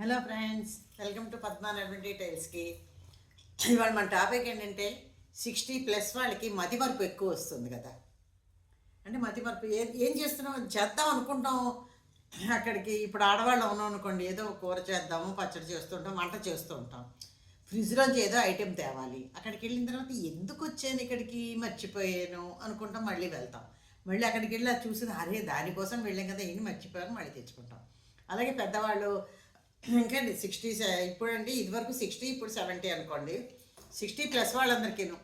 Hello friends welcome to పద్మానటువంటి డీటెయిల్స్కి ఇవాళ మన టాపిక్ ఏంటంటే సిక్స్టీ ప్లస్ వాళ్ళకి మతిమరుపు ఎక్కువ వస్తుంది కదా. అంటే మతిమరుపు ఏం ఏం చేస్తున్నాం? చేద్దాం అనుకుంటాం. అక్కడికి ఇప్పుడు ఆడవాళ్ళు ఉన్నాం అనుకోండి ఏదో కూర చేద్దాము పచ్చడి చేస్తుంటాం వంట చేస్తూ ఉంటాం. ఫ్రిడ్జ్లోంచి ఏదో ఐటెం తేవాలి. అక్కడికి వెళ్ళిన తర్వాత ఎందుకు వచ్చాను ఇక్కడికి? మర్చిపోయాను అనుకుంటాం మళ్ళీ వెళ్తాం. మళ్ళీ అక్కడికి వెళ్ళి అది చూసి అరే దానికోసం వెళ్ళాం కదా ఏంటి మర్చిపోయాను మళ్ళీ తెచ్చుకుంటాం. అలాగే పెద్దవాళ్ళు ఇంకా సిక్స్టీ ఇప్పుడంటే ఇదివరకు సిక్స్టీ ఇప్పుడు సెవెంటీ అనుకోండి. సిక్స్టీ ప్లస్ వాళ్ళందరికీను.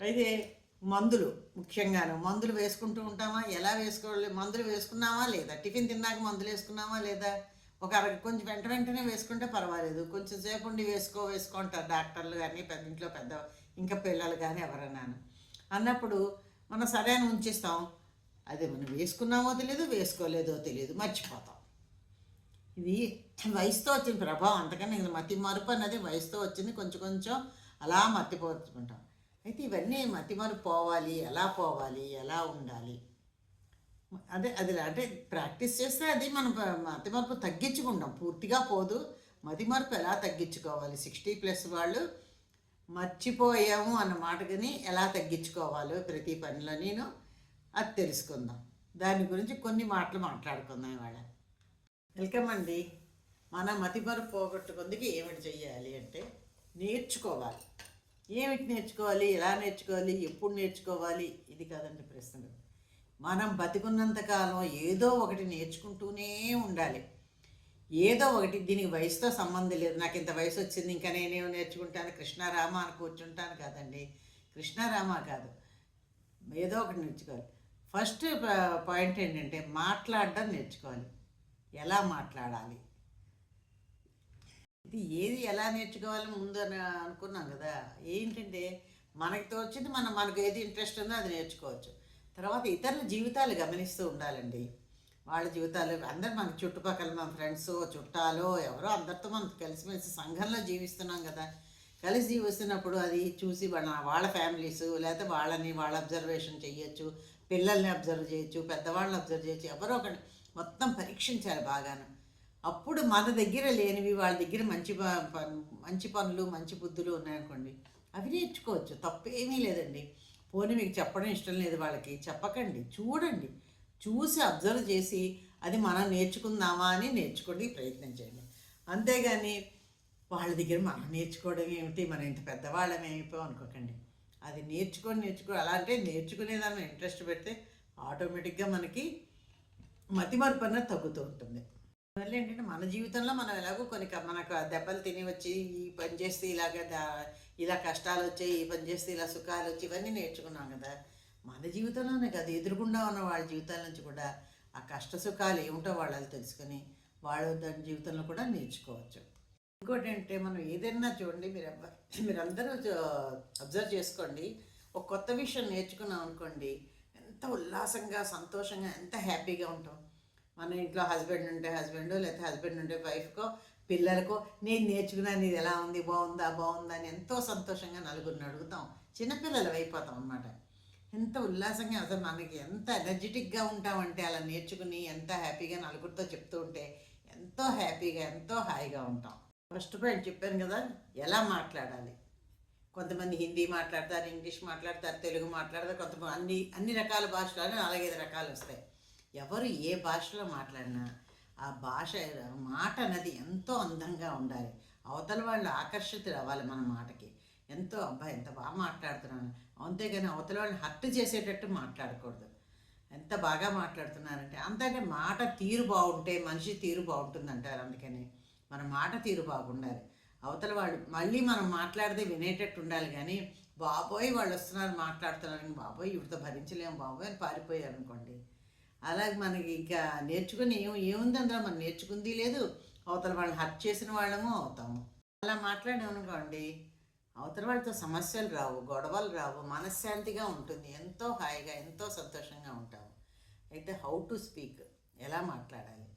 అయితే మందులు ముఖ్యంగాను మందులు వేసుకుంటూ ఉంటామా? ఎలా వేసుకోవాలి? మందులు వేసుకున్నామా లేదా? టిఫిన్ తిన్నాక మందులు వేసుకున్నామా లేదా? ఒక అర కొంచెం వెంట వెంటనే వేసుకుంటే పర్వాలేదు. కొంచెం సేపు ఉండి వేసుకో వేసుకుంటారు డాక్టర్లు కానీ పెద్ద ఇంట్లో పెద్ద ఇంకా పిల్లలు కానీ ఎవరన్నాను. అన్నప్పుడు మనం సరైన ఉంచేస్తాం ఉంచిస్తాం. అదే మనం వేసుకున్నామో తెలియదు వేసుకోలేదో తెలియదు మర్చిపోతాం. ఇది వయసుతో వచ్చిన ప్రభావం అందుకని నేను మతి మరుపు అన్నది వయసుతో వచ్చింది కొంచెం కొంచెం అలా మర్తిపోతుంటాం అయితే ఇవన్నీ మతి మరుపు పోవాలి ఎలా పోవాలి ఎలా ఉండాలి? అదే అది అంటే ప్రాక్టీస్ చేస్తే అది మనం మతి మరుపు తగ్గించుకుంటాం పూర్తిగా పోదు. మతి మరుపు ఎలా తగ్గించుకోవాలి? సిక్స్టీ ప్లస్ వాళ్ళు మర్చిపోయాము అన్న మాటని ఎలా తగ్గించుకోవాలో ప్రతి పనిలో నేను అది తెలుసుకుందాం. దాని గురించి కొన్ని మాటలు మాట్లాడుకుందాం ఇవాళ. వెల్కమ్ అండి. మన మతిమరు పోగొట్టుకుందుకు ఏమిటి చెయ్యాలి అంటే నేర్చుకోవాలి. ఏమిటి నేర్చుకోవాలి? ఎలా నేర్చుకోవాలి? ఎప్పుడు నేర్చుకోవాలి? ఇది కాదండి ప్రశ్న మనం బతికున్నంత కాలం ఏదో ఒకటి నేర్చుకుంటూనే ఉండాలి. ఏదో ఒకటి దీనికి వయసుతో సంబంధం లేదు. నాకు ఇంత వయసు వచ్చింది ఇంకా నేనేం నేర్చుకుంటాను? కృష్ణారామ అని కూర్చుంటాను కాదండి. కృష్ణారామ కాదు. ఏదో ఒకటి నేర్చుకోవాలి. ఫస్ట్ పాయింట్ ఏంటంటే మాట్లాడడం నేర్చుకోవాలి. ఎలా మాట్లాడాలి? ఇది ఏది ఎలా నేర్చుకోవాలి ముందు అని అనుకున్నాం కదా. ఏంటంటే మనకి తోచింది మనం మనకు ఏది ఇంట్రెస్ట్ ఉందో అది నేర్చుకోవచ్చు. తర్వాత ఇతరుల జీవితాలు గమనిస్తూ ఉండాలండి. వాళ్ళ జీవితాలు అందరు మన చుట్టుపక్కల మన ఫ్రెండ్స్ చుట్టాలు ఎవరో అందరితో మనం కలిసిమెలిసి సంఘంలో జీవిస్తున్నాం కదా. కలిసి జీవిస్తున్నప్పుడు అది చూసి వాళ్ళ వాళ్ళ ఫ్యామిలీస్ లేకపోతే వాళ్ళని వాళ్ళ అబ్జర్వేషన్ చేయొచ్చు పిల్లల్ని అబ్జర్వ్ చేయొచ్చు పెద్దవాళ్ళని అబ్జర్వ్ చేయొచ్చు ఎవరో ఒకటి మొత్తం పరీక్షించాలి బాగాను. అప్పుడు మన దగ్గర లేనివి వాళ్ళ దగ్గర మంచి ప- మంచి పనులు మంచి బుద్ధులు ఉన్నాయనుకోండి అవి నేర్చుకోవచ్చు. తప్పేమీ లేదండి. పోనీ మీకు చెప్పడం ఇష్టం లేదు వాళ్ళకి. చెప్పకండి. చూడండి. చూసి అబ్జర్వ్ చేసి అది మనం నేర్చుకుందామా అని నేర్చుకోండి ప్రయత్నం చేయండి. అంతేగాని వాళ్ళ దగ్గర మనం నేర్చుకోవడం ఏమిటి? మనం ఇంత పెద్దవాళ్ళం ఏమిపో అనుకోకండి. అది నేర్చుకొని నేర్చుకో అలా అంటే నేర్చుకునేదాన్ని ఇంట్రెస్ట్ పెడితే ఆటోమేటిక్గా మనకి మతిమరుపు తగ్గుతూ ఉంటుంది. అందువల్ల ఏంటంటే మన జీవితంలో మనం ఎలాగో కొన్ని మనకు దెబ్బలు తిని వచ్చి ఈ పని చేస్తే ఇలాగ ఇలా కష్టాలు వచ్చాయి ఈ పని చేస్తే ఇలా సుఖాలు వచ్చి ఇవన్నీ నేర్చుకున్నాం కదా. మన జీవితంలోనే కదా ఎదురుగుండా ఉన్న వాళ్ళ జీవితాల నుంచి కూడా ఆ కష్ట సుఖాలు ఏమిటో వాళ్ళు తెలుసుకొని వాళ్ళు దాని జీవితంలో కూడా నేర్చుకోవచ్చు. ఇంకోటి అంటే మనం ఏదైనా చూడండి మీరు మీరందరూ అబ్జర్వ్ చేసుకోండి. ఒక కొత్త విషయం నేర్చుకున్నాం అనుకోండి ఎంత ఉల్లాసంగా సంతోషంగా ఎంత హ్యాపీగా ఉంటాం. మన ఇంట్లో హస్బెండ్ ఉంటే హస్బెండ్ లేకపోతే హస్బెండ్ ఉంటే వైఫ్కో పిల్లలకో నేను నేర్చుకున్నాను ఇది ఎలా ఉంది బాగుందా బాగుందా అని ఎంతో సంతోషంగా నలుగురిని అడుగుతాం. చిన్నపిల్లలు అయిపోతాం అన్నమాట. ఎంత ఉల్లాసంగా అసలు మనకి ఎంత ఎనర్జెటిక్గా ఉంటామంటే అలా నేర్చుకుని ఎంత హ్యాపీగా నలుగురితో చెప్తూ ఉంటే ఎంతో హ్యాపీగా ఎంతో హాయిగా ఉంటాం. ఫస్ట్ పాయింట్ చెప్పాను కదా ఎలా మాట్లాడాలి? కొంతమంది హిందీ మాట్లాడతారు ఇంగ్లీష్ మాట్లాడతారు తెలుగు మాట్లాడతారు కొంతమంది అన్ని అన్ని రకాల భాషలు నాలుగైదు రకాలు వస్తాయి. ఎవరు ఏ భాషలో మాట్లాడినా ఆ భాష మాట అన్నది ఎంతో అందంగా ఉండాలి. అవతల వాళ్ళు ఆకర్షితులు అవ్వాలి మన మాటకి. ఎంతో అబ్బాయి ఎంత బాగా మాట్లాడుతున్నాను. అంతేగాని అవతల వాళ్ళని హర్ట్ చేసేటట్టు మాట్లాడకూడదు. ఎంత బాగా మాట్లాడుతున్నారంటే అంతకంటే మాట తీరు బాగుంటే మనిషి తీరు బాగుంటుంది అంటారు అందుకని. మన మాట తీరు బాగుండాలి. అవతల వాళ్ళు మళ్ళీ మనం మాట్లాడితే వినేటట్టు ఉండాలి కానీ బాబోయ్ వాళ్ళు వస్తున్నారు మాట్లాడుతున్నారు బాబోయ్ ఇవిడితో భరించలేము బాబోయ్ అని పారిపోయారు అనుకోండి అలాగే మనకి ఇంకా నేర్చుకుని ఏం ఏముంది అందులో మనం నేర్చుకుంది లేదు. అవతల వాళ్ళని హర్ట్ చేసిన వాళ్ళము అవుతాము. అలా మాట్లాడామనుకోండి అవతల వాళ్ళతో సమస్యలు రావు గొడవలు రావు మనశ్శాంతిగా ఉంటుంది. ఎంతో హాయిగా ఎంతో సంతోషంగా ఉంటాము. అయితే హౌ టు స్పీక్? ఎలా మాట్లాడాలి?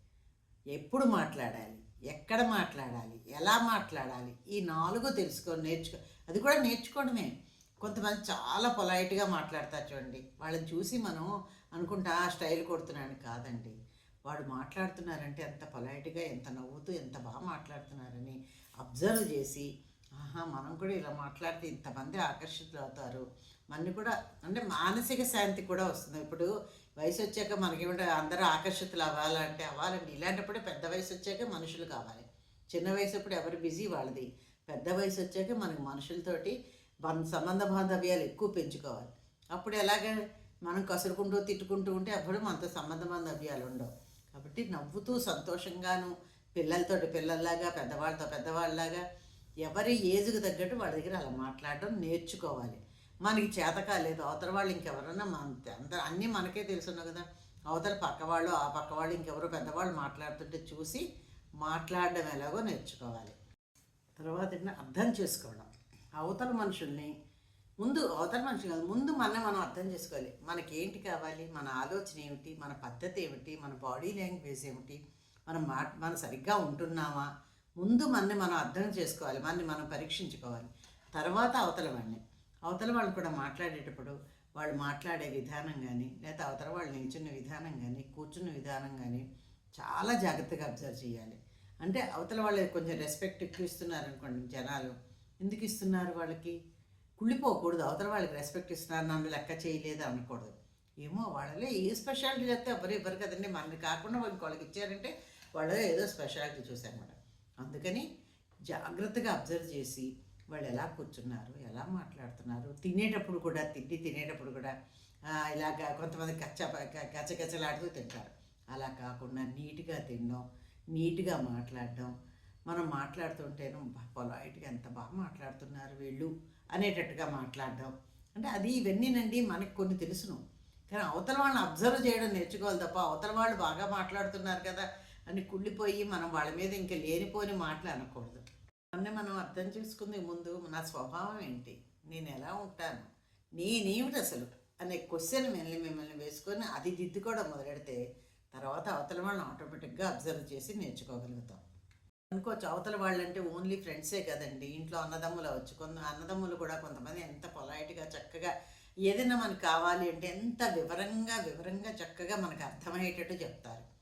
ఎప్పుడు మాట్లాడాలి? ఎక్కడ మాట్లాడాలి? ఎలా మాట్లాడాలి? ఈ నాలుగు తెలుసుకొని నేర్చుకో అది కూడా నేర్చుకోవడమే. కొంతమంది చాలా పొలైట్గా మాట్లాడతారు చూడండి. వాళ్ళని చూసి మనం అనుకుంటా ఆ స్టైల్ కొడుతున్నాను కాదండి. వాడు మాట్లాడుతున్నారంటే ఎంత పొలైట్గా ఎంత నవ్వుతూ ఎంత బాగా మాట్లాడుతున్నారని అబ్జర్వ్ చేసి ఆహా మనం కూడా ఇలా మాట్లాడితే ఇంతమంది ఆకర్షితులు అవుతారు మన కూడా అంటే మానసిక శాంతి కూడా వస్తుంది. ఇప్పుడు వయసు వచ్చాక మనకి అందరూ ఆకర్షితులు అవ్వాలంటే అవ్వాలండి. ఇలాంటప్పుడే పెద్ద వయసు వచ్చాక మనుషులు కావాలి. చిన్న వయసు అప్పుడు ఎవరి బిజీ వాళ్ళది. పెద్ద వయసు వచ్చాక మనకి మనుషులతోటి బం సంబంధ బాంధవ్యాలు ఎక్కువ పెంచుకోవాలి. అప్పుడు ఎలాగ మనం కసురుకుంటూ తిట్టుకుంటూ ఉంటే అప్పుడు మనతో సంబంధ బాంధవ్యాలు ఉండవు. కాబట్టి నవ్వుతూ సంతోషంగాను పిల్లలతోటి పిల్లల్లాగా పెద్దవాళ్ళతో పెద్దవాళ్ళలాగా ఎవరి ఏజ్కి తగ్గట్టు వాళ్ళ దగ్గర అలా మాట్లాడడం నేర్చుకోవాలి. మనకి చేత కాలేదు అవతల వాళ్ళు ఇంకెవరన్నా మన అందరూ అన్నీ మనకే తెలుసున్నావు కదా. అవతల పక్కవాళ్ళు ఆ పక్క వాళ్ళు ఇంకెవరో పెద్దవాళ్ళు మాట్లాడుతుంటే చూసి మాట్లాడడం ఎలాగో నేర్చుకోవాలి. తర్వాత అర్థం చేసుకోవడం. అవతల మనుషుల్ని ముందు అవతల మనుషులు కాదు ముందు మన మనం అర్థం చేసుకోవాలి. మనకి ఏంటి కావాలి? మన ఆలోచన ఏమిటి? మన పద్ధతి ఏమిటి? మన బాడీ లాంగ్వేజ్ ఏమిటి? మనం మా మనం సరిగ్గా ఉంటున్నామా? ముందు మనని మనం అర్థం చేసుకోవాలి మనని మనం పరీక్షించుకోవాలి. తర్వాత అవతల వాడిని. అవతల వాళ్ళు కూడా మాట్లాడేటప్పుడు వాళ్ళు మాట్లాడే విధానం కానీ లేదా అవతల వాళ్ళు నిల్చున్న విధానం కానీ కూర్చున్న విధానం కానీ చాలా జాగ్రత్తగా అబ్జర్వ్ చేయాలి. అంటే అవతల వాళ్ళు కొంచెం రెస్పెక్ట్ ఎక్కువ ఇస్తున్నారు అనుకోండి జనాలు ఎందుకు ఇస్తున్నారు వాళ్ళకి? కుళ్ళిపోకూడదు అవతల వాళ్ళకి రెస్పెక్ట్ ఇస్తున్నారు నన్ను లెక్క చేయలేదు అనకూడదు. ఏమో వాళ్ళలో ఏ స్పెషాలిటీ చెప్తే ఎవరు ఇవ్వరు కదండి మనల్ని కాకుండా వాళ్ళకి వాళ్ళకి ఇచ్చారంటే వాళ్ళు ఏదో స్పెషాలిటీ చూసారన్నమాట అందుకని జాగ్రత్తగా అబ్జర్వ్ చేసి వాళ్ళు ఎలా కూర్చున్నారు ఎలా మాట్లాడుతున్నారు తినేటప్పుడు కూడా తిండి తినేటప్పుడు కూడా ఇలాగ కొంతమంది కచ్చ కచ్చకచ్చలాడుతూ తింటారు. అలా కాకుండా నీట్గా తినడం నీట్గా మాట్లాడడం మనం మాట్లాడుతుంటేను పొలైట్గా ఎంత బాగా మాట్లాడుతున్నారు వీళ్ళు అనేటట్టుగా మాట్లాడడం. అంటే అది ఇవన్నీనండి మనకి కొన్ని తెలుసును. కానీ అవతల వాళ్ళని అబ్జర్వ్ చేయడం నేర్చుకోవాలి తప్ప అవతల వాళ్ళు బాగా మాట్లాడుతున్నారు కదా అని కుళ్ళిపోయి మనం వాళ్ళ మీద ఇంకా లేనిపోని మాటలు అనకూడదు. అన్నీ మనం అర్థం చేసుకునే ముందు నా స్వభావం ఏంటి? నేను ఎలా ఉంటాను? నేనేమిటి అసలు అనే క్వశ్చన్ మిమ్మల్ని మిమ్మల్ని వేసుకొని అది దిద్దుకోవడం మొదలెడితే తర్వాత అవతల వాళ్ళని ఆటోమేటిక్గా అబ్జర్వ్ చేసి నేర్చుకోగలుగుతాం. అనుకోవచ్చు అవతల వాళ్ళంటే ఓన్లీ ఫ్రెండ్సే కదండి. ఇంట్లో అన్నదమ్ములు అవచ్చు. కొంత అన్నదమ్ములు కూడా కొంతమంది ఎంత పొలైట్గా చక్కగా ఏదైనా మనకు కావాలి అంటే ఎంత వివరంగా వివరంగా చక్కగా మనకు అర్థమయ్యేటట్టు చెప్తారు.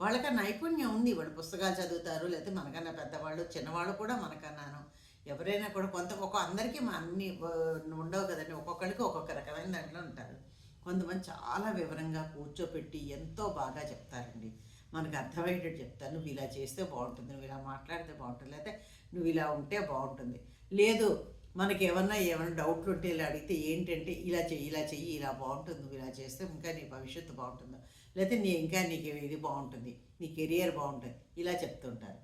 వాళ్ళకి నైపుణ్యం ఉంది. వాళ్ళు పుస్తకాలు చదువుతారు లేకపోతే మనకన్నా పెద్దవాళ్ళు చిన్నవాళ్ళు కూడా మనకన్నాను. ఎవరైనా కూడా కొంత ఒక అందరికీ మా అన్ని ఉండవు కదండి. ఒక్కొక్కరికి ఒక్కొక్క రకమైన దాంట్లో ఉంటారు. కొంతమంది చాలా వివరంగా కూర్చోపెట్టి ఎంతో బాగా చెప్తారండి. మనకు అర్థమయ్యేటట్టు చెప్తారు. నువ్వు ఇలా చేస్తే బాగుంటుంది. నువ్వు ఇలా మాట్లాడితే బాగుంటుంది. లేకపోతే నువ్వు ఇలా ఉంటే బాగుంటుంది. లేదు మనకి ఏమన్నా ఏమైనా డౌట్లు ఉంటే ఇలా అడిగితే ఏంటంటే ఇలా చెయ్యి ఇలా చెయ్యి ఇలా బాగుంటుంది. నువ్వు ఇలా చేస్తే ఇంకా నీ భవిష్యత్తు బాగుంటుంది? లేకపోతే నీ ఇంకా నీకు ఇది బాగుంటుంది నీ కెరియర్ బాగుంటుంది ఇలా చెప్తుంటారు.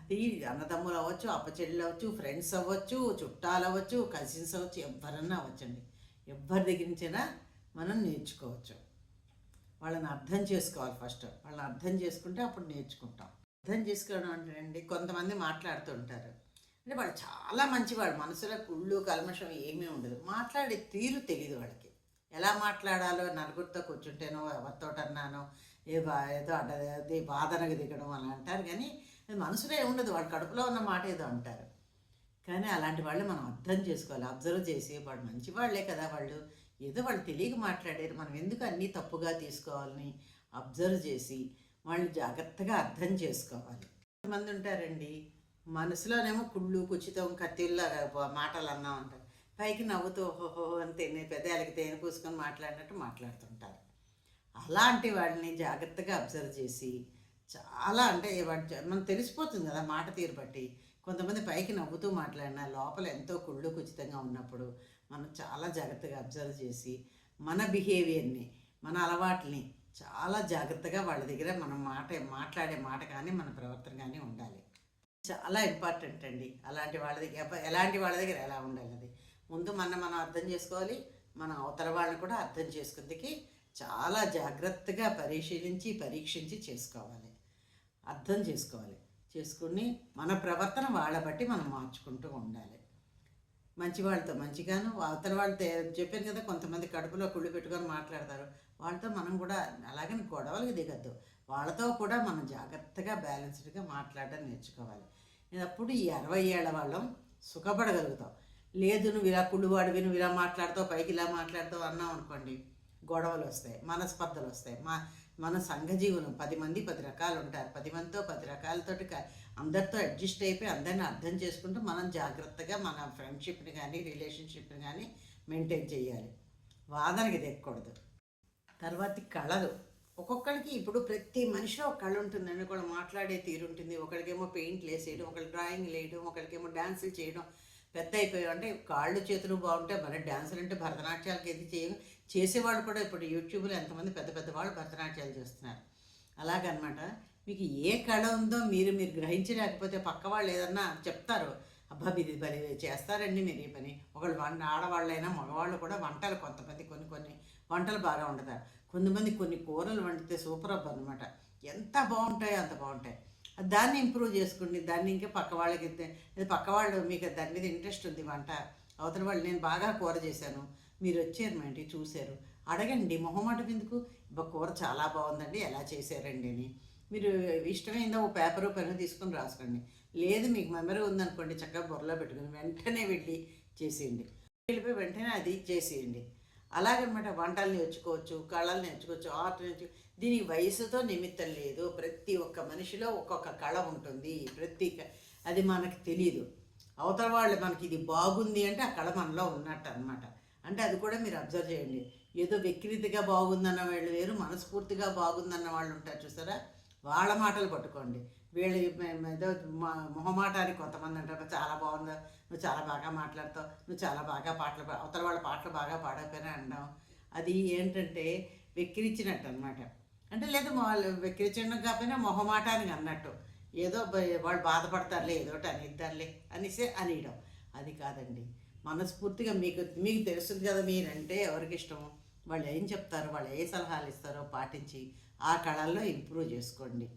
అది అన్నదమ్ములు అవ్వచ్చు అప్పచెల్లెలు అవ్వచ్చు ఫ్రెండ్స్ అవ్వచ్చు చుట్టాలు అవ్వచ్చు కజిన్స్ అవ్వచ్చు ఎవరన్నా అవ్వచ్చండి. ఎవరి దగ్గర నుంచైనా మనం నేర్చుకోవచ్చు. వాళ్ళని అర్థం చేసుకోవాలి ఫస్ట్. వాళ్ళని అర్థం చేసుకుంటే అప్పుడు నేర్చుకుంటాం. అర్థం చేసుకోవడం అంటేనండి కొంతమంది మాట్లాడుతుంటారు అంటే వాడు చాలా మంచివాడు. మనసులో కుళ్ళు కల్మషం ఏమీ ఉండదు. మాట్లాడే తీరు తెలియదు వాళ్ళకి ఎలా మాట్లాడాలో నలుగురితో కూర్చుంటేనో ఎవరితోటన్నానో ఏ బా ఏదో అడ్డ అది బాధనకు దిగడం అలా అంటారు. కానీ అది మనసులో ఏం ఉండదు వాళ్ళ కడుపులో ఉన్న మాట ఏదో అంటారు. కానీ అలాంటి వాళ్ళు మనం అర్థం చేసుకోవాలి. అబ్జర్వ్ చేసి వాడు మంచి వాళ్ళే కదా వాళ్ళు. ఏదో వాళ్ళు తెలియక మాట్లాడారు. మనం ఎందుకు అన్నీ తప్పుగా తీసుకోవాలని అబ్జర్వ్ చేసి వాళ్ళు జాగ్రత్తగా అర్థం చేసుకోవాలి. కొంతమంది ఉంటారండి మనసులోనేమో కుళ్ళు కుచితం కత్తిల్లాగా మాటలు అన్నాం అంటారు పైకి నవ్వుతూ ఓహో అని తేనె పెదాలకి తేనె పూసుకొని మాట్లాడినట్టు మాట్లాడుతుంటారు. అలాంటి వాడిని జాగ్రత్తగా అబ్జర్వ్ చేసి చాలా అంటే వాడు మనం తెలిసిపోతుంది కదా మాట తీరు బట్టి. కొంతమంది పైకి నవ్వుతూ మాట్లాడినా లోపల ఎంతో కుళ్ళు కుచితంగా ఉన్నప్పుడు మనం చాలా జాగ్రత్తగా అబ్జర్వ్ చేసి మన బిహేవియర్ని మన అలవాట్లని చాలా జాగ్రత్తగా వాళ్ళ దగ్గర మనం మాట మాట్లాడే మాట కానీ మన ప్రవర్తన కానీ ఉండాలి. చాలా ఇంపార్టెంట్ అండి. అలాంటి వాళ్ళ దగ్గర ఎలాంటి వాళ్ళ దగ్గర ఎలా ఉండాలి అది? ముందు మన మనం అర్థం చేసుకోవాలి. మన అవతల వాళ్ళని కూడా అర్థం చేసుకుందికి చాలా జాగ్రత్తగా పరిశీలించి పరీక్షించి చేసుకోవాలి. అర్థం చేసుకోవాలి. చేసుకుని మన ప్రవర్తన వాళ్ళ బట్టి మనం మార్చుకుంటూ ఉండాలి. మంచి వాళ్ళతో మంచిగాను అవతల వాళ్ళతో చెప్పాను కదా కొంతమంది కడుపులో కుళ్ళు పెట్టుకొని మాట్లాడతారు. వాళ్ళతో మనం కూడా అలాగని గొడవలకు దిగద్దు. వాళ్ళతో కూడా మనం జాగ్రత్తగా బ్యాలెన్స్డ్గా మాట్లాడడం నేర్చుకోవాలి. అప్పుడు ఈ అరవై ఏళ్ళ వాళ్ళం సుఖపడగలుగుతాం. లేదు నువ్వు ఇలా కుళ్ళువాడివి నువ్వు ఇలా మాట్లాడతావు పైకి ఇలా మాట్లాడతావు అన్నావు అనుకోండి గొడవలు వస్తాయి మనస్పర్ధలు వస్తాయి. మా మన సంఘజీవనం పది మంది పది రకాలు ఉంటారు. పది మందితో పది రకాలతోటి అందరితో అడ్జస్ట్ అయిపోయి అందరిని అర్థం చేసుకుంటూ మనం జాగ్రత్తగా మన ఫ్రెండ్షిప్ని కానీ రిలేషన్షిప్ని కానీ మెయింటైన్ చేయాలి. వాదనకి దిక్కకూడదు తర్వాత కళలు. ఒక్కొక్కరికి ఇప్పుడు ప్రతి మనిషిలో ఒక కళ ఉంటుందండి ఒకళ్ళు మాట్లాడే తీరు ఉంటుంది. ఒకరికేమో పెయింట్లు వేసేయడం ఒకళ్ళు డ్రాయింగ్ వేయడం ఒకరికేమో డ్యాన్సులు చేయడం పెద్ద అయిపోయాం అంటే కాళ్ళు చేతులు బాగుంటే మరి డ్యాన్సులు అంటే భరతనాట్యాలకి ఏది చేయ చేసేవాళ్ళు కూడా ఇప్పుడు యూట్యూబ్లో ఎంతమంది పెద్ద పెద్ద వాళ్ళు భరతనాట్యాలు చేస్తున్నారు. అలాగనమాట. మీకు ఏ కళ ఉందో మీరు మీరు గ్రహించలేకపోతే పక్క వాళ్ళు ఏదన్నా చెప్తారు అబ్బా మీరు పని చేస్తారండి మీరు ఈ పని. ఒకళ్ళు వంట ఆడవాళ్ళైనా మగవాళ్ళు కూడా వంటలు కొంతమంది కొన్ని కొన్ని వంటలు బాగా వండుతారు. కొంతమంది కొన్ని కూరలు వండితే సూపర్ అబ్బా అనమాట ఎంత బాగుంటాయో అంత బాగుంటాయి. దాన్ని ఇంప్రూవ్ చేసుకోండి. దాన్ని ఇంకా పక్క వాళ్ళకి ఇద్దే- ఇది పక్క వాళ్ళు మీకు దాని మీద ఇంట్రెస్ట్ ఉంది వంట అవతల వాళ్ళు నేను బాగా కూర చేశాను మీరు వచ్చారు మా ఇంటికి చూశారు అడగండి మొహమాటం ఎందుకు? కూర చాలా బాగుందండి ఎలా చేశారండి అని. మీరు ఇష్టమైందో ఓ పేపరు పెన్ను తీసుకొని రాసుకోండి. లేదు మీకు మెమరీ ఉందనుకోండి చక్కగా బుర్రలో పెట్టుకుని వెంటనే వెళ్ళి చేసేయండి. వెళ్ళిపోయి వెంటనే అది చేసేయండి. అలాగనమాట వంటలు నేర్చుకోవచ్చు కళలు నేర్చుకోవచ్చు ఆర్ట్ నేర్చు దీనికి వయసుతో నిమిత్తం లేదు. ప్రతి ఒక్క మనిషిలో ఒక్కొక్క కళ ఉంటుంది. ప్రతి క- అది మనకు తెలియదు అవతల వాళ్ళు మనకి ఇది బాగుంది అంటే ఆ కళ మనలో ఉన్నట్టు అనమాట అంటే అది కూడా మీరు అబ్జర్వ్ చేయండి. ఏదో వికృతిగా బాగుందన్న వాళ్ళు వేరు మనస్ఫూర్తిగా బాగుందన్న వాళ్ళు ఉంటారు చూసారా? వాళ్ళ మాటలు పట్టుకోండి. వీళ్ళు ఏదో మొహమాటానికి కొంతమంది అంటారు చాలా బాగుందా నువ్వు చాలా బాగా మాట్లాడతావు నువ్వు చాలా బాగా పాటలు పా- అవతల వాళ్ళ పాటలు బాగా పాడకపోయినా అంటాం. అది ఏంటంటే వెక్కిరించినట్టు అనమాట అంటే లేదు వెక్కిరించడం కాకపోయినా మొహమాటానికి అన్నట్టు. ఏదో వాళ్ళు బాధపడతారులే ఏదో ఒకటి అనిద్దారులే అనేసి అనేయడం. అది కాదండి. మనస్ఫూర్తిగా మీకు మీకు తెలుస్తుంది కదా మీరంటే ఎవరికి ఇష్టమో? వాళ్ళు ఏం చెప్తారు? వాళ్ళు ఏ సలహాలు ఇస్తారో పాటించి ఆ కళల్లో ఇంప్రూవ్ చేసుకోండి.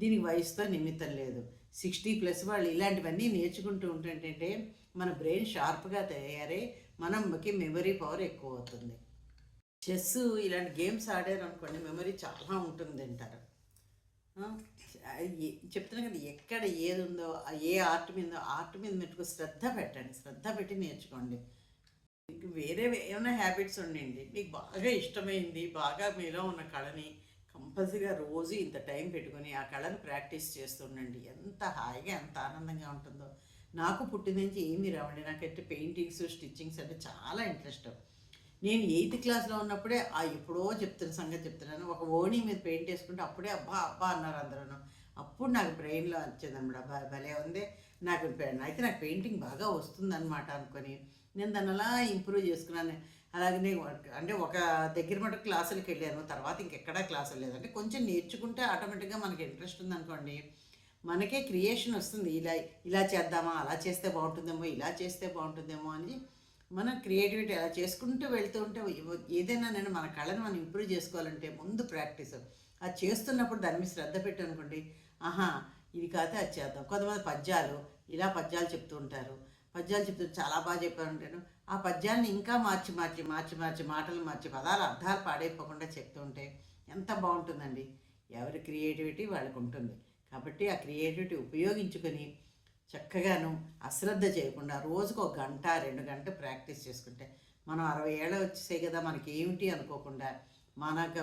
దీనికి వయసుతో నిమిత్తం లేదు. సిక్స్టీ ప్లస్ వాళ్ళు ఇలాంటివన్నీ నేర్చుకుంటూ ఉంటుంటే మన బ్రెయిన్ షార్ప్గా తయారై మనకి మెమరీ పవర్ ఎక్కువ అవుతుంది చెస్ ఇలాంటి గేమ్స్ ఆడారు అనుకోండి మెమరీ చాలా ఉంటుంది అంటారు చెప్తున్నాను కదా ఎక్కడ ఏది ఉందో ఏ ఆర్ట్ మీద ఆర్ట్ మీద మెట్టుకు శ్రద్ధ పెట్టండి శ్రద్ధ పెట్టి నేర్చుకోండి. మీకు వేరే ఏమైనా హ్యాబిట్స్ ఉండండి. మీకు బాగా ఇష్టమైంది బాగా మీలో ఉన్న కళని కంపల్సరీగా రోజు ఇంత టైం పెట్టుకొని ఆ కళను ప్రాక్టీస్ చేస్తుండండి. ఎంత హాయిగా ఎంత ఆనందంగా ఉంటుందో. నాకు పుట్టిన నుంచి ఏమీ రావండి. నాకైతే పెయింటింగ్స్ స్టిచ్చింగ్స్ అంటే చాలా ఇంట్రెస్ట్. నేను ఎయిత్ క్లాస్లో ఉన్నప్పుడే ఆ ఎప్పుడో చెప్తున్న సంగతి చెప్తున్నాను. ఒక ఓణి మీద పెయింట్ వేసుకుంటే అప్పుడే అబ్బా అబ్బా అన్నారు అందరూ అప్పుడు నాకు బ్రెయిన్లో వచ్చిందన్నమాట భలే ఉంది. నాకు అయితే నాకు పెయింటింగ్ బాగా వస్తుందన్నమాట అనుకొని. నేను దాన్ని అలా ఇంప్రూవ్ చేసుకున్నాను. అలాగే నేను అంటే ఒక దగ్గర మటుకు క్లాసులకు వెళ్ళాను. తర్వాత ఇంకెక్కడా క్లాసులు లేదు. అంటే కొంచెం నేర్చుకుంటే ఆటోమేటిక్గా మనకి ఇంట్రెస్ట్ ఉందనుకోండి మనకే క్రియేషన్ వస్తుంది. ఇలా ఇలా చేద్దామా అలా చేస్తే బాగుంటుందేమో ఇలా చేస్తే బాగుంటుందేమో అని మనం క్రియేటివిటీ అలా చేసుకుంటూ వెళ్తూ ఉంటే ఏదైనా నేను మన కళను మనం ఇంప్రూవ్ చేసుకోవాలంటే ముందు ప్రాక్టీస్. అది చేస్తున్నప్పుడు దాని మీద శ్రద్ధ పెట్టు అనుకోండి ఆహా ఇది కాతే అది చేద్దాం. కొంతమంది పద్యాలు ఇలా పద్యాలు చెప్తూ ఉంటారు. పద్యాలు చెప్తూ చాలా బాగా చెప్పారు ఉంటాను ఆ పద్యాన్ని ఇంకా మార్చి మార్చి మార్చి మార్చి మాటలు మార్చి పదాలు అర్థాలు పాడైపోకుండా చెప్తుంటే ఎంత బాగుంటుందండి. ఎవరి క్రియేటివిటీ వాళ్ళకు ఉంటుంది. కాబట్టి ఆ క్రియేటివిటీ ఉపయోగించుకొని చక్కగాను అశ్రద్ధ చేయకుండా రోజుకు ఒక గంట రెండు గంటలు ప్రాక్టీస్ చేసుకుంటే మనం అరవై ఏళ్ళ వచ్చేసాయి కదా మనకి ఏమిటి అనుకోకుండా మనకు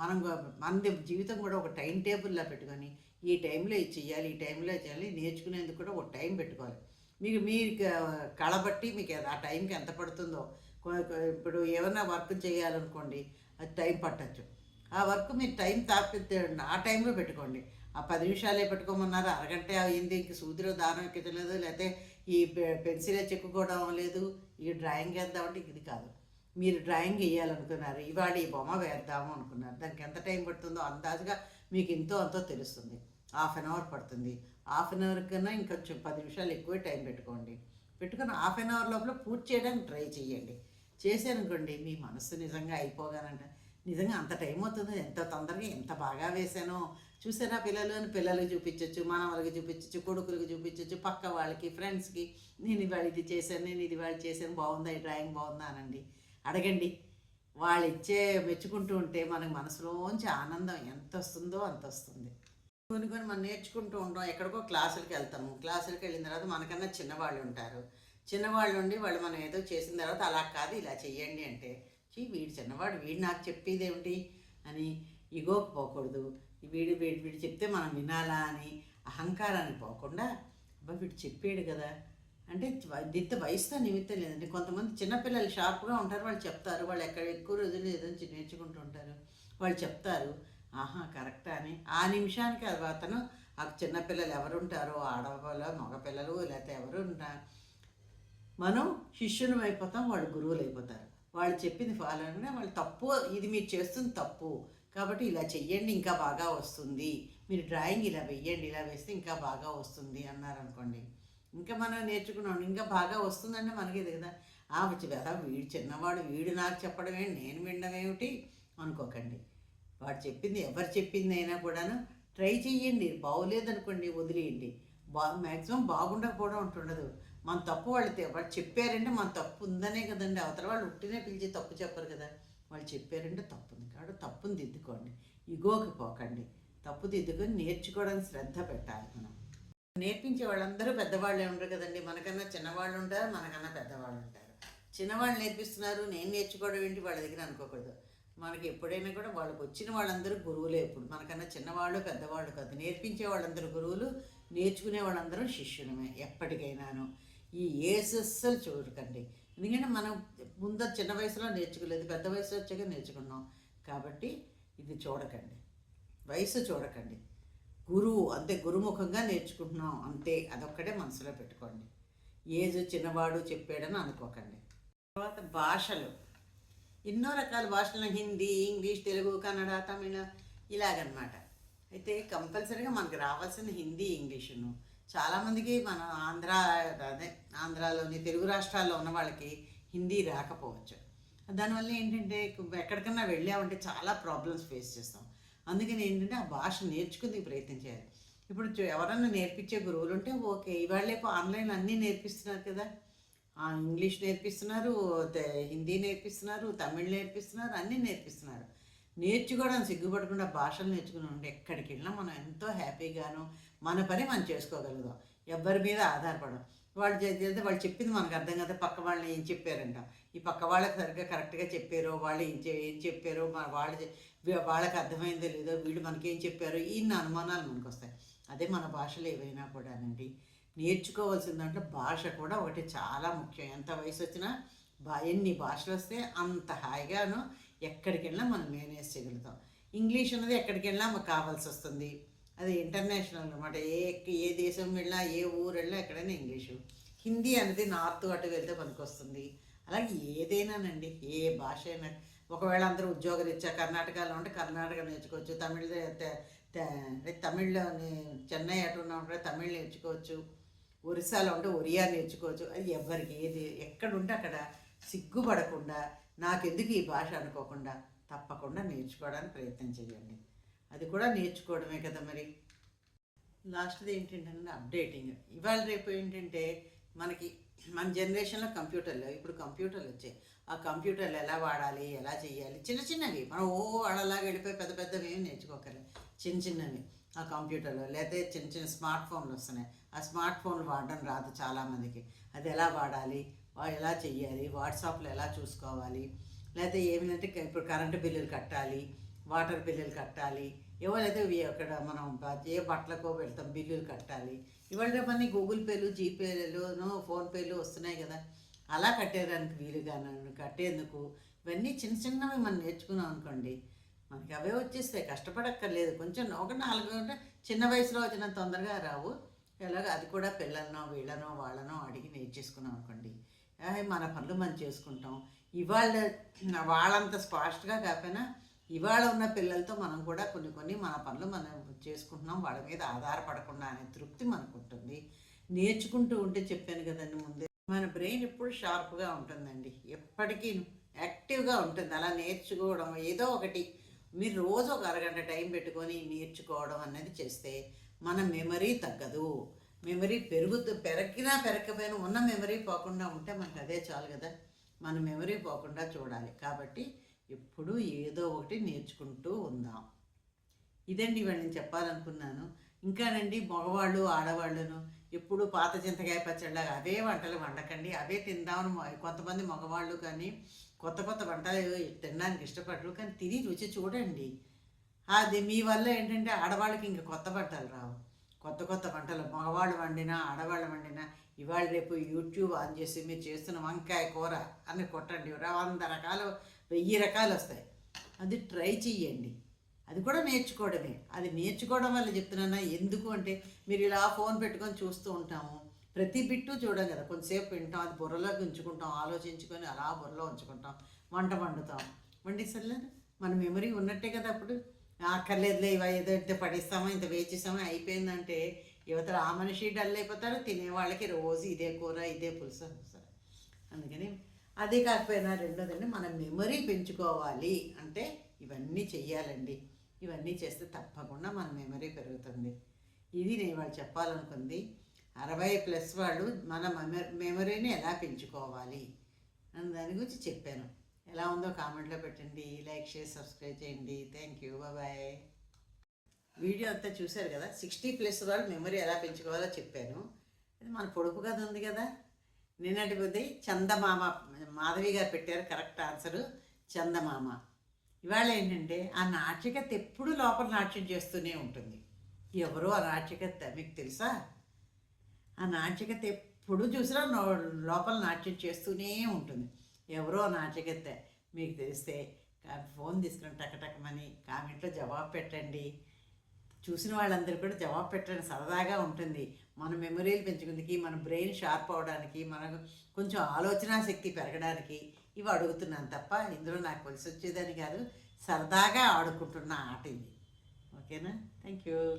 మనం మన జీవితం కూడా ఒక టైం టేబుల్లో పెట్టుకొని ఈ టైంలో ఇది చేయాలి ఈ టైంలో చేయాలి నేర్చుకునేందుకు కూడా ఒక టైం పెట్టుకోవాలి. మీకు మీరు కళబట్టి కళ బట్టి మీకు ఆ టైంకి ఎంత పడుతుందో. ఇప్పుడు ఏమైనా వర్క్ చేయాలనుకోండి అది టైం పట్టచ్చు. ఆ వర్క్ మీరు టైం తాపితే ఆ టైంలో పెట్టుకోండి. ఆ పది నిమిషాలే పెట్టుకోమన్నారు అరగంట అయింది ఇంక సూదిలో దానం ఎక్కలేదు లేకపోతే ఈ పె- పెన్సిలే చెక్కుకోవడం లేదు ఈ డ్రాయింగ్ వేద్దామంటే ఇది కాదు. మీరు డ్రాయింగ్ వేయాలనుకున్నారు ఇవాళ ఈ బొమ్మ వేద్దాము అనుకున్నారు దానికి ఎంత టైం పడుతుందో అందాజుగా మీకు ఎంతో అంతో తెలుస్తుంది. హాఫ్ అన్ అవర్ పడుతుంది. హాఫ్ అన్ అవర్ కన్నా ఇంకొంచెం పది నిమిషాలు ఎక్కువ టైం పెట్టుకోండి. పెట్టుకుని హాఫ్ అన్ అవర్ లోపల పూర్తి చేయడానికి ట్రై చేయండి. చేశానుకోండి మీ మనసు నిజంగా అయిపోగానంట నిజంగా అంత టైం అవుతుంది ఎంత తొందరగా ఎంత బాగా వేశానో చూసారా పిల్లలు అని పిల్లలకి చూపించవచ్చు మనవాళ్ళకి చూపించవచ్చు కొడుకులకి చూపించవచ్చు పక్క వాళ్ళకి ఫ్రెండ్స్కి నేను ఇవాళ ఇది చేశాను నేను ఇది ఇవాళ చేశాను బాగుందా ఈ డ్రాయింగ్ బాగుందా అనండి. అడగండి. వాళ్ళు ఇచ్చే మెచ్చుకుంటూ ఉంటే మనకు మనసులోంచి ఆనందం ఎంత వస్తుందో అంత వస్తుంది. కొన్ని కొన్ని మనం నేర్చుకుంటూ ఉంటాం. ఎక్కడికో క్లాసులకి వెళ్తాము. క్లాసులకి వెళ్ళిన తర్వాత మనకన్నా చిన్నవాళ్ళు ఉంటారు. చిన్నవాళ్ళు ఉండి వాళ్ళు మనం ఏదో చేసిన తర్వాత అలా కాదు ఇలా చెయ్యండి అంటే చీ వీడు చిన్నవాడు వీడు నాకు చెప్పేది ఏమిటి? అని ఇగోకి పోకూడదు. వీడు వీడు వీడు చెప్తే మనం వినాలా అని అహంకారానికి పోకుండా అబ్బా వీడు చెప్పాడు కదా. అంటే దిత్త వయసుతో నిమిత్తం లేదండి. కొంతమంది చిన్నపిల్లలు షార్ప్గా ఉంటారు వాళ్ళు చెప్తారు. వాళ్ళు ఎక్కడ ఎక్కువ రోజులు ఏదో నేర్చుకుంటూ ఉంటారు. వాళ్ళు చెప్తారు. ఆహా కరెక్టా అని. ఆ నిమిషానికి అది అతను ఆ చిన్నపిల్లలు ఎవరుంటారు? ఆడపిల్ల మగపిల్లలు లేకపోతే ఎవరు ఉంటారు మనం శిష్యుని అయిపోతాం వాళ్ళు గురువులు అయిపోతారు. వాళ్ళు చెప్పింది ఫాలో అయినా వాళ్ళు తప్పు ఇది మీరు చేస్తుంది తప్పు. కాబట్టి ఇలా చెయ్యండి ఇంకా బాగా వస్తుంది. మీరు డ్రాయింగ్ ఇలా వెయ్యండి ఇలా వేస్తే ఇంకా బాగా వస్తుంది అన్నారనుకోండి. ఇంకా మనం నేర్చుకున్నాం ఇంకా బాగా వస్తుందంటే మనకి కదా. ఆ కదా వీడు చిన్నవాడు వీడు నాకు చెప్పడం ఏంటి నేను వినడం ఏమిటి అనుకోకండి. వాడు చెప్పింది ఎవరు చెప్పింది అయినా కూడాను ట్రై చేయండి బాగోలేదనుకోండి వదిలేయండి. బా మ్యాక్సిమం బాగుండకపోవడం ఉంటుండదు మన తప్పు వాళ్ళు వాళ్ళు చెప్పారంటే మన తప్పు ఉందనే కదండి. అవతల వాళ్ళు ఉట్టినే పిలిచి తప్పు చెప్పరు కదా. వాళ్ళు చెప్పారంటే తప్పు ఉంది కాబట్టి తప్పుని దిద్దుకోండి ఇగోకి పోకండి. తప్పు దిద్దుకొని నేర్చుకోవడానికి శ్రద్ధ పెట్టాలి మనం. నేర్పించే వాళ్ళందరూ పెద్దవాళ్ళే ఉండరు కదండి. మనకన్నా చిన్నవాళ్ళు ఉంటారు మనకన్నా పెద్దవాళ్ళు ఉంటారు. చిన్నవాళ్ళు నేర్పిస్తున్నారు నేను నేర్చుకోవడం ఏంటి? వాళ్ళ దగ్గర అనుకోకూడదు. మనకి ఎప్పుడైనా కూడా వాళ్ళకి వచ్చిన వాళ్ళందరూ గురువులే ఇప్పుడు. మనకన్నా చిన్నవాళ్ళు పెద్దవాళ్ళు కాదు. నేర్పించే వాళ్ళందరూ గురువులు నేర్చుకునే వాళ్ళందరూ శిష్యులమే ఎప్పటికైనాను. ఈ ఏసెస్సలు చూడకండి. ఎందుకంటే మనం ముందు చిన్న వయసులో నేర్చుకోలేదు పెద్ద వయసు వచ్చాక నేర్చుకున్నాం. కాబట్టి ఇది చూడకండి. వయసు చూడకండి. గురువు అంతే గురుముఖంగా నేర్చుకుంటున్నాం అంతే అదొక్కటే మనసులో పెట్టుకోండి. ఏజ్ చిన్నవాడు చెప్పాడని అనుకోకండి. తర్వాత భాషలు. ఎన్నో రకాల భాషలు హిందీ ఇంగ్లీష్ తెలుగు కన్నడ తమిళ ఇలాగనమాట. అయితే కంపల్సరీగా మనకు రావాల్సిన హిందీ ఇంగ్లీషును. చాలామందికి మన ఆంధ్ర అదే ఆంధ్రాలోని తెలుగు రాష్ట్రాల్లో ఉన్న వాళ్ళకి హిందీ రాకపోవచ్చు. దానివల్ల ఏంటంటే ఎక్కడికన్నా వెళ్ళామంటే చాలా ప్రాబ్లమ్స్ ఫేస్ చేస్తాం. అందుకని ఏంటంటే ఆ భాష నేర్చుకునే ప్రయత్నం చేయాలి ఇప్పుడు చూ- ఎవరన్నా నేర్పించే గురువులు ఉంటే ఓకే ఇవాళ ఆన్లైన్ అన్నీ నేర్పిస్తున్నారు కదా. ఇంగ్లీష్ నేర్పిస్తున్నారు హిందీ నేర్పిస్తున్నారు తమిళ్ నేర్పిస్తున్నారు అన్నీ నేర్పిస్తున్నారు. నేర్చుకోవడం సిగ్గుపడకుండా భాషలు నేర్చుకుని ఉంటే ఎక్కడికి వెళ్ళినా మనం ఎంతో హ్యాపీగాను మన పని మనం చేసుకోగలుగుతాం. ఎవరి మీద ఆధారపడం వాళ్ళు చేస్తే వాళ్ళు చెప్పింది మనకు అర్థం కదా పక్క వాళ్ళని ఏం చెప్పారంట. ఈ పక్క వాళ్ళకి సరిగ్గా కరెక్ట్గా చెప్పారో వాళ్ళు ఏం చే ఏం చెప్పారో మన వాళ్ళు వాళ్ళకి అర్థమైందో లేదో వీళ్ళు మనకేం చెప్పారో ఇన్ని అనుమానాలు మనకు వస్తాయి అదే మన భాషలు ఏవైనా కూడానండి నేర్చుకోవాల్సిన దాంట్లో భాష కూడా ఒకటి చాలా ముఖ్యం. ఎంత వయసు వచ్చినా బా ఎన్ని భాషలు వస్తే అంత హాయిగాను ఎక్కడికి వెళ్ళినా మనం మేనేజ్ చేయగలుగుతాం. ఇంగ్లీష్ అనేది ఎక్కడికి వెళ్ళినా మాకు కావాల్సి వస్తుంది అది ఇంటర్నేషనల్ అనమాట ఏ ఏ దేశం వెళ్ళినా ఏ ఊరు వెళ్ళినా ఎక్కడైనా ఇంగ్లీషు. హిందీ అనేది నార్త్ అటు వెళ్తే పనికొస్తుంది అలాగే ఏదైనానండి ఏ భాష అయినా. ఒకవేళ అందరూ ఉద్యోగరీత్యా కర్ణాటకలో ఉంటే కర్ణాటక నేర్చుకోవచ్చు. తమిళ తె- తమిళ్ళో చెన్నై అటు ఉన్నా ఉంటే తమిళ్ నేర్చుకోవచ్చు. ఒరిస్సాలో ఉంటే ఒరియా నేర్చుకోవచ్చు. అది ఎవరికి ఏది ఎక్కడుంటే అక్కడ సిగ్గుపడకుండా నాకెందుకు ఈ భాష అనుకోకుండా తప్పకుండా నేర్చుకోవడానికి ప్రయత్నం చేయండి. అది కూడా నేర్చుకోవడమే కదా మరి. లాస్ట్ది ఏంటంటే అప్డేటింగ్ ఇవాళ రేపు ఏంటంటే మనకి మన జనరేషన్లో కంప్యూటర్లు ఇప్పుడు కంప్యూటర్లు వచ్చాయి. ఆ కంప్యూటర్లు ఎలా వాడాలి ఎలా చేయాలి? చిన్న చిన్నవి. మనం ఓ వాళ్ళలాగా వెళ్ళిపోయి పెద్ద పెద్దవి ఏమి నేర్చుకోకర్లేదు. చిన్న చిన్నవి. ఆ కంప్యూటర్లో లేకపోతే చిన్న చిన్న స్మార్ట్ ఫోన్లు వస్తున్నాయి. ఆ స్మార్ట్ ఫోన్లు వాడడం రాదు చాలామందికి అది ఎలా వాడాలి? ఎలా చెయ్యాలి? వాట్సాప్లో ఎలా చూసుకోవాలి? లేకపోతే ఏమిటంటే ఇప్పుడు కరెంటు బిల్లులు కట్టాలి వాటర్ బిల్లులు కట్టాలి ఎవరైతే అక్కడ మనం ఏ బట్టలకో పెడతాం బిల్లులు కట్టాలి. ఇవాళ రేపు గూగుల్ పేలు జీపేలు ఫోన్పేలు వస్తున్నాయి కదా. అలా కట్టేదానికి వీలుగా కట్టేందుకు ఇవన్నీ చిన్న చిన్నవి మనం నేర్చుకున్నాం అనుకోండి మనకి అవే వచ్చేస్తాయి కష్టపడక్కర్లేదు. కొంచెం ఒక నాలుగు చిన్న వయసులో వచ్చిన తొందరగా రావు. ఎలాగ అది కూడా పిల్లలనో వీళ్ళనో వాళ్ళనో అడిగి నేర్చేసుకున్నాం అనుకోండి. మన పనులు మనం చేసుకుంటాం. ఇవాళ వాళ్ళంత స్పాస్ట్గా కాకపోయినా ఇవాళ ఉన్న పిల్లలతో మనం కూడా కొన్ని కొన్ని మన పనులు మనం చేసుకుంటున్నాం. వాళ్ళ మీద ఆధారపడకుండా అనే తృప్తి మనకు ఉంటుంది. నేర్చుకుంటూ ఉంటే చెప్పాను కదండి ముందే. మన బ్రెయిన్ ఎప్పుడు షార్ప్గా ఉంటుందండి. ఎప్పటికీ యాక్టివ్గా ఉంటుంది. అలా నేర్చుకోవడం ఏదో ఒకటి మీరు రోజు ఒక అరగంట టైం పెట్టుకొని నేర్చుకోవడం అనేది చేస్తే మన మెమరీ తగ్గదు. మెమరీ పెరుగుతూ పెరగినా పెరగకపోయినా ఉన్న మెమరీ పోకుండా ఉంటే మనకు అదే చాలు కదా. మన మెమరీ పోకుండా చూడాలి. కాబట్టి ఎప్పుడూ ఏదో ఒకటి నేర్చుకుంటూ ఉందాం. ఇదండి ఇవాళ నేను చెప్పాలనుకున్నాను. ఇంకానండి మగవాళ్ళు ఆడవాళ్ళను ఎప్పుడు పాత చింతకాయ పచ్చళ్ళ అవే వంటలు వండకండి. అవే తిందామని కొంతమంది మగవాళ్ళు కానీ కొత్త కొత్త వంటలు తినడానికి ఇష్టపడరు కానీ తిని రుచి చూడండి. అది మీ వల్ల ఏంటంటే ఆడవాళ్ళకి ఇంకా కొత్త బట్టలు రావు. కొత్త కొత్త వంటలు మగవాళ్ళు వండినా ఆడవాళ్ళు వండినా ఇవాళ రేపు యూట్యూబ్ ఆన్ చేసి మీరు చేస్తున్న వంకాయ కూర అని కొట్టండి. వంద రకాలు వెయ్యి రకాలు వస్తాయి. అది ట్రై చెయ్యండి. అది కూడా నేర్చుకోవడమే. అది నేర్చుకోవడం వల్ల చెప్తున్నా ఎందుకు అంటే మీరు ఇలా ఫోన్ పెట్టుకొని చూస్తూ ఉంటాము. ప్రతి బిట్టు చూడం కదా కొంతసేపు వింటాం అది బుర్రలోకి ఉంచుకుంటాం ఆలోచించుకొని అలా బుర్రలో ఉంచుకుంటాం వంట వండుతాం. వండి సర్లేదు మన మెమరీ ఉన్నట్టే కదా అప్పుడు. అక్కర్లేదులే ఇవ ఏదో ఇంత పడిస్తామో ఇంత వేచేస్తామా అయిపోయిందంటే యువతలు ఆ మనిషి డల్ అయిపోతారు తినే వాళ్ళకి రోజు ఇదే కూర ఇదే పులుసు వస్తారు అందుకని అదే కాకపోయినా రెండోదండి మన మెమరీ పెంచుకోవాలి. అంటే ఇవన్నీ చెయ్యాలండి. ఇవన్నీ చేస్తే తప్పకుండా మన మెమరీ పెరుగుతుంది. ఇది నేను వాళ్ళు చెప్పాలనుకుంది. అరవై ప్లస్ వాళ్ళు మన మెమరీని ఎలా పెంచుకోవాలి? అని దాని గురించి చెప్పాను. ఎలా ఉందో కామెంట్లో పెట్టండి లైక్ షేర్ సబ్స్క్రైబ్ చేయండి. థ్యాంక్ యూ బాయ్ వీడియో అంతా చూశారు కదా? సిక్స్టీ ప్లస్ వాళ్ళు మెమరీ ఎలా పెంచుకోవాలో చెప్పాను. అది మన పొడుపు కథ ఉంది కదా? నిన్నటి కొద్ది చందమామ మాధవి గారు పెట్టారు కరెక్ట్ ఆన్సరు చందమామ. ఇవాళ ఏంటంటే ఆ నాట్యకత ఎప్పుడు లోపల నాట్యం చేస్తూనే ఉంటుంది. ఎవరో ఆ నాట్యకత మీకు తెలుసా? ఆ నాట్యకత ఎప్పుడు చూసినా నో- లోపల నాట్యం చేస్తూనే ఉంటుంది. ఎవరో నాచకత మీకు తెలిస్తే ఫోన్ తీసుకుని టకటకమని కామెంట్లో జవాబు పెట్టండి. చూసిన వాళ్ళందరూ కూడా జవాబు పెట్టండి. సరదాగా ఉంటుంది. మన మెమరీలు పెంచుకుందికి మన బ్రెయిన్ షార్ప్ అవడానికి మనకు కొంచెం ఆలోచన శక్తి పెరగడానికి ఇవి అడుగుతున్నాను తప్ప ఇందులో నాకు కలిసి వచ్చేదని కాదు. సరదాగా ఆడుకుంటున్న ఆట ఇది. ఓకేనా? Thank you.